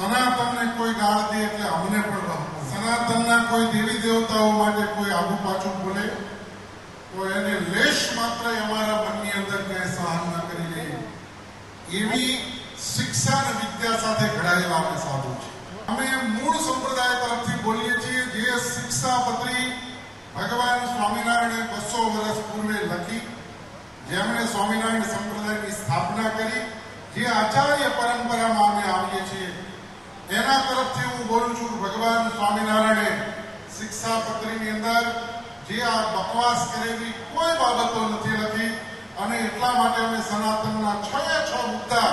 સનાતનને કોઈ ગાળ દે એટલે અમને પણ ગમે. સનાતનના કોઈ દેવી દેવતાઓ માટે કોઈ આગુ પાછું બોલે તો એને લેશ માત્ર અમારા મનની અંદર ક્યાંય સહન ન કરી લે. એવી શિક્ષા અને વિદ્યા સાથે ઘડાયેલા અમે સાધુ છે અમે મૂળ સંપ્રદાય તરફથી બોલીએ છીએ, જે શિક્ષાપત્રી ભગવાન સ્વામિનારાયણે બસો વર્ષ પૂર્વે લખી, જેમણે સ્વામિનારાયણ સંપ્રદાયની સ્થાપના કરી, જે આચાર્ય પરંપરામાં એના તરફથી હું બોલું છું ભગવાન સ્વામિનારાયણે શિક્ષાપત્રીની અંદર જે આ બકવાસ કરેલી કોઈ બાબતો નથી લખી અને એટલા માટે અમે સનાતનના છ છ મુદ્દા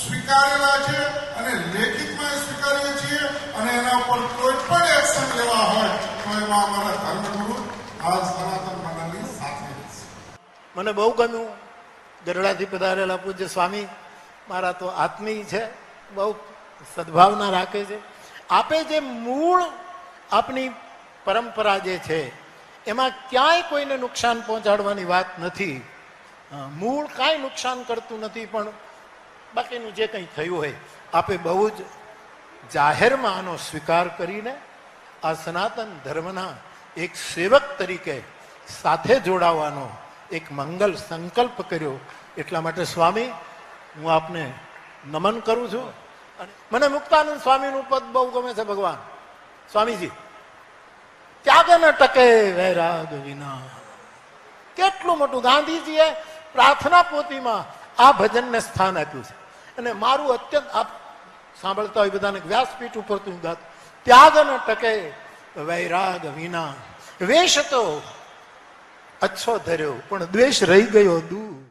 સ્વીકારેલા છે અને લેખિતમાં સ્વીકારીએ છીએ અને એના ઉપર કોઈ પણ એક્શન લેવા હોય તો એમાં અમારા ધર્મગુરુ આ સનાતન મંડળની સાથે મને બહુ ગમ્યું. ગરડાથી પધારેલા પૂજ્ય સ્વામી, મારા તો આત્મીય છે. બહુ સદભાવના રાખે છે. આપે જે મૂળ આપની પરંપરા જે છે, એમાં ક્યાંય કોઈને નુકસાન પહોંચાડવાની વાત નથી. મૂળ કાંઈ નુકસાન કરતું નથી, પણ બાકીનું જે કંઈ થયું હોય, આપે બહુ જ જાહેરમાં આનો સ્વીકાર કરીને આ સનાતન ધર્મના એક સેવક તરીકે સાથે જોડાવાનો એક મંગલ સંકલ્પ કર્યો. એટલા માટે સ્વામી, હું આપને નમન કરું છું. મને મુક્તાનંદ સ્વામીનું પદ બહુ ગમે છે ભગવાન. સ્વામીજી, ત્યાગ ન ટકે વૈરાગ વિના. કેટલું મોટું ગાંધીજીએ પ્રાર્થના પોતીમાં આ ભજનને સ્થાન આપ્યું છે. અને મારું અત્યંત, આપ સાંભળતા હોય બધાને વ્યાસપીઠ ઉપર તું ગાત ત્યાગ ન ટકે વૈરાગ વિના. વેશ તો અચ્છો ધર્યો, પણ દ્વેષ રહી ગયો દૂર.